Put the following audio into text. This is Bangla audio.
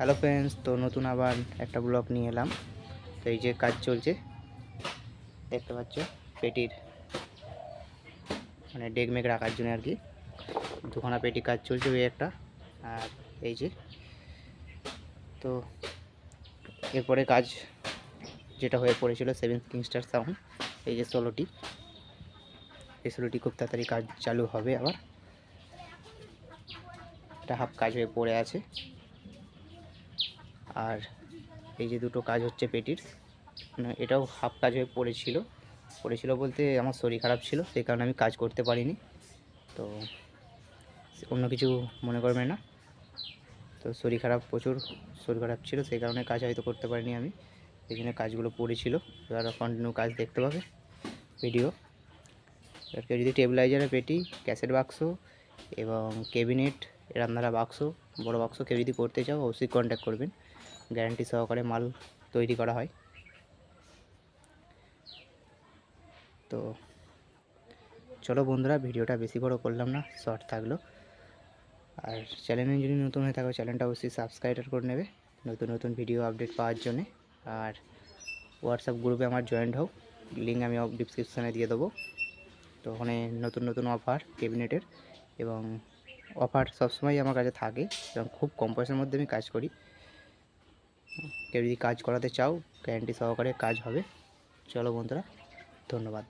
হ্যালো ফ্রেন্ডস তো নতুন আবার একটা ব্লগ নিয়ে এলাম। তো এই যে কাজ চলছে, দেখতে পাচ্ছ, পেটির মানে ডেক মেঘ রাখার জন্য আর কি। দুখানা পেটি কাজ চলছে ওই একটা, আর এই যে, তো এরপরে কাজ যেটা হয়ে পড়েছিল সেভেন কিংস্টার সাউন্ড এই যে ষোলোটি এই ষোলোটি খুব তাড়াতাড়ি কাজ চালু হবে আবার। এটা হাফ কাজ হয়ে পড়ে আছে। আর এই যে দুটো কাজ হচ্ছে পেটির মানে এটাও হাফ কাজ হয়ে পড়েছিল। পড়েছিল বলতে আমার শরীর খারাপ ছিল, সেই কারণে আমি কাজ করতে পারিনি। তো অন্য কিছু মনে করবে না। তো শরীর খারাপ, প্রচুর শরীর খারাপ ছিল, সেই কারণে কাজ হয়তো করতে পারিনি আমি। এই জন্য কাজগুলো পড়েছিল, এবার কন্টিনিউ কাজ দেখতে পাবে ভিডিও এবার কেউ যদি টেবিলাইজারের পেটি ক্যাসেট বাক্স এবং ক্যাবিনেট রান্নারা বাক্স বড় বাক্স কেউ যদি করতে চাও, অবশ্যই কন্ট্যাক্ট করবেন। গ্যারান্টি সহকারে মাল তৈরি করা হয়। তো চলো বন্ধুরা, ভিডিওটা বেশি বড় করলাম না শর্ট থাকল। আর চ্যানেলে যদি নতুন হয়ে থাকো চ্যানেলটা অবশ্যই সাবস্ক্রাইব করে নেবে, নতুন নতুন ভিডিও আপডেট পাওয়ার জন্যে। আর হোয়াটসঅ্যাপ গ্রুপে আমার জয়েন্ট হোক লিঙ্ক আমি ডিসক্রিপশানে দিয়ে দেবো। তো ওখানে নতুন নতুন অফার ক্যাবিনেটের এবং অফার সবসময় আমার কাছে থাকে, এবং খুব কম পয়সার মধ্যে আমি কাজ করি। কেউ যদি কাজ করাতে চাও গ্যারেন্টি সহকারে কাজ হবে। চলো বন্ধুরা ধন্যবাদ।